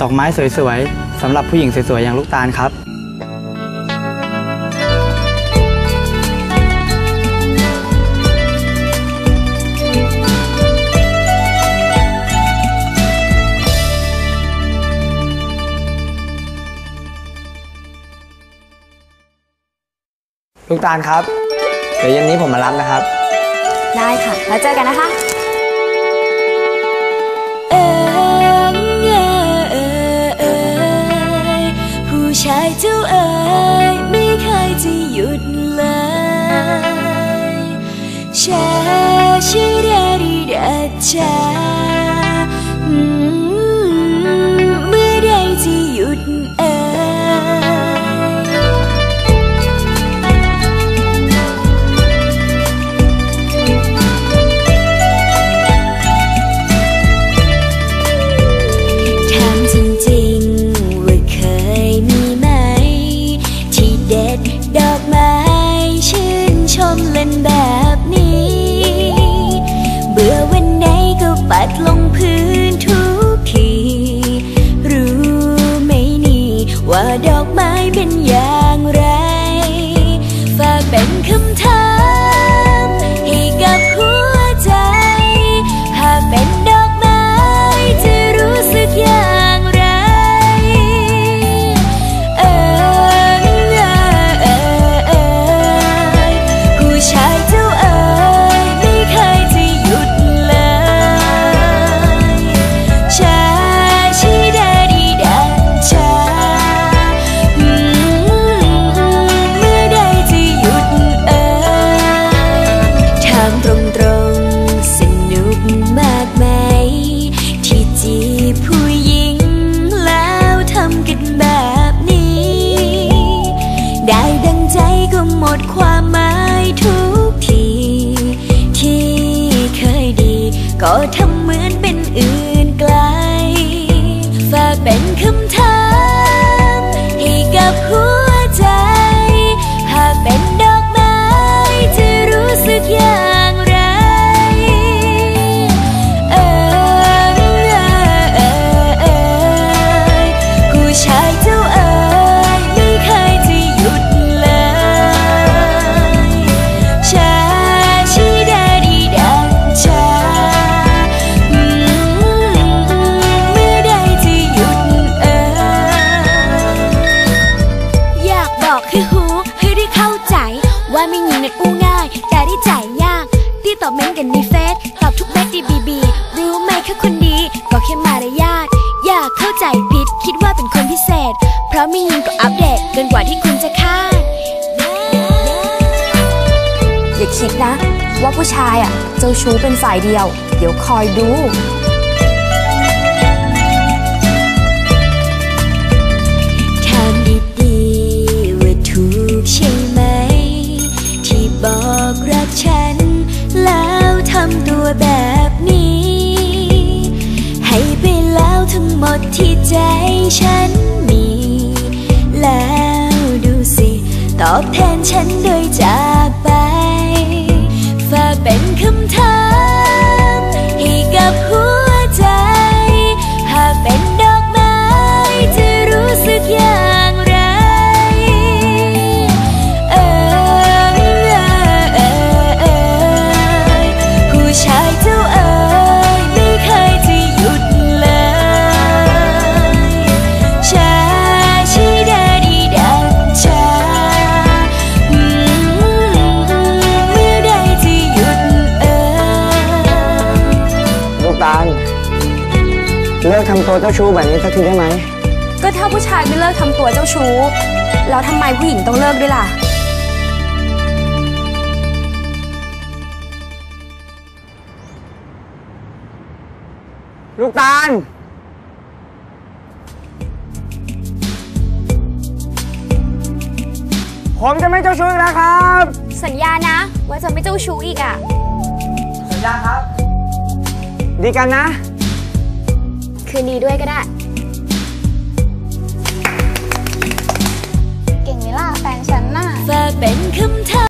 ดอกไม้สวยๆสำหรับผู้หญิงสวยๆอย่างลูกตาลครับ ลูกตาลครับ เดี๋ยวเย็นนี้ผมมารับนะครับ ได้ค่ะ แล้วเจอกันนะคะ ดอกไม้เป็นอย่างไร ก็ เพราะไม่ยิงก็อัปเดตเกินกว่าที่คุณจะคาดอย่าคิดนะ ว่าผู้ชายอะเจ้าชู้เป็นฝ่ายเดียว เดี๋ยวคอยดูถามดีว่าถูกใช่ไหมที่บอกรักฉันแล้วทำตัวแบบนี้ ให้ไปแล้วทั้งหมดที่ใจฉันมี อบแทนฉันด้วยใจ ตาลเลิกทำตัวเจ้าชู้แบบนี้สักทีได้ไหม ก็ถ้าผู้ชายไม่เลิกทำตัวเจ้าชู้ แล้วทำไมผู้หญิงต้องเลิกด้วยล่ะ ลูกตาล ผมจะไม่เจ้าชู้อีกแล้วครับ สัญญานะ ว่าจะไม่เจ้าชู้อีกอะ สัญญาครับ ดีกันนะ คืนดีด้วยก็ได้ เก่งไหมล่ะแฟนฉันน่ะ ฝากเป็นคำ